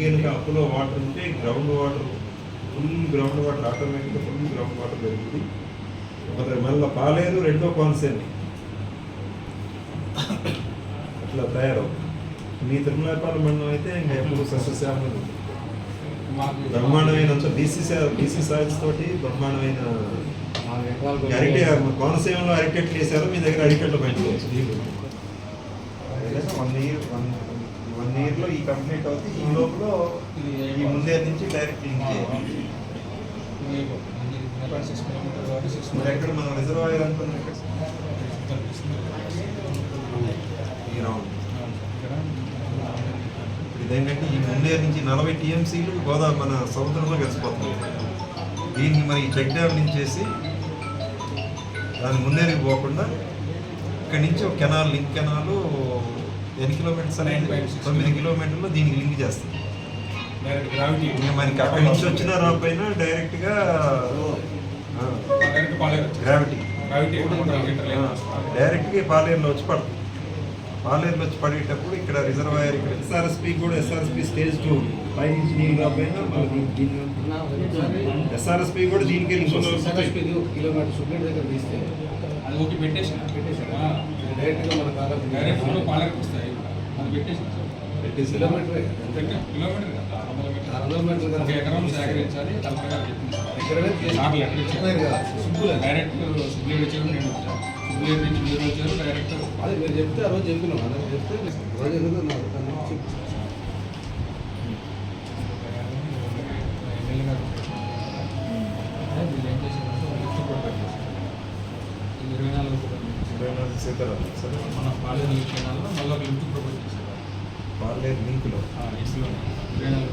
కనుక అప్పులో వాటర్ ఉంటే ground water full ground water ఆటోమేటిక్గా ఫుల్ గ్రౌండ్ వాటర్ పెరుగుతుంది. మళ్ళీ పాలేరు రెండో కాన్సెంట్ అట్లా తయారవుతుంది. మీ తిరుమలపాలెం మండలం అయితే ఇంకా ఎప్పుడు సస్యశ్యామలం. బ్రహ్మాండమైన బీసీ బీసీ సాయిల్స్ తోటి బ్రహ్మాండమైన అరిటే కోనసీమలో అరికెట్లు వేసారు మీ దగ్గర అరికెట్లు నీళ్ళు వన్ ఇయర్ ఇయర్లో ఈ కంప్లీట్ అవుతుంది ఈ లోపల ఈ ముందే నుంచి డైరెక్ట్ లింక్ చేయాలి. ఎక్కడ మనం రిజర్వాయర్ అనుకున్నాం ఎక్కడ? ఈ రౌండ్ ఇప్పుడు ఇదేంటంటే ఈ ముందే నుంచి నలభై టీఎంసీలు గోదావరి మన సముద్రంలో కలిసిపోతుంది దీన్ని మరి చెక్ డ్యామ్ నుంచి చేసి దాని ముందేరికి పోకుండా ఇక్కడి నుంచి ఒక కెనాల్ లింక్ కెనాల్ ఎన్ని కిలోమీటర్స్ అనేది తొమ్మిది కిలోమీటర్లు దీనికి లింక్ చేస్తుంది. మనకి అక్కడి నుంచి వచ్చిన రాపైన డైరెక్ట్గా గ్రావిటీ గ్రావిటీ డైరెక్ట్గా పాలేరులో వచ్చి పడుతుంది. పాలేరులో వచ్చి పడేటప్పుడు ఇక్కడ రిజర్వాయర్ ఇక్కడ ఎస్ఆర్ఎస్పి కూడా ఎస్ఆర్ఎస్పి స్టేజ్ టూ పై నుంచి నీళ్ళు ఎస్ఆర్ఎస్పి కూడా దీనికి కిలోమీటర్ సుప్రీం దగ్గర డైరెక్ట్గా మన కాలం డైరెక్ట్లో పాలకి వస్తాయి. అది పెట్టేసి కిలోమీటర్. కిలోమీటర్ కదా. అరవై మీటర్లు ఒక ఎకరం సేకరించాలి కలెక్టర్ చెప్పింది సుబ్బులే. డైరెక్ట్ వచ్చారు నేను వచ్చాను. సుబ్లీడ్ నుంచి మీరు వచ్చారు డైరెక్ట్ అదే మీరు చెప్తే ఆ రోజు చెప్పినాం. అదే చెప్తే రోజు ఎందుకు నాకు దాన్ని సీతారాం సార్ మన పాలేరు లింక్ కెనాల్లో మళ్ళీ ఒక లింక్ ప్రొవైడ్ చేశారు. పాలేరు లింక్లో. ఎస్లో కెనాల్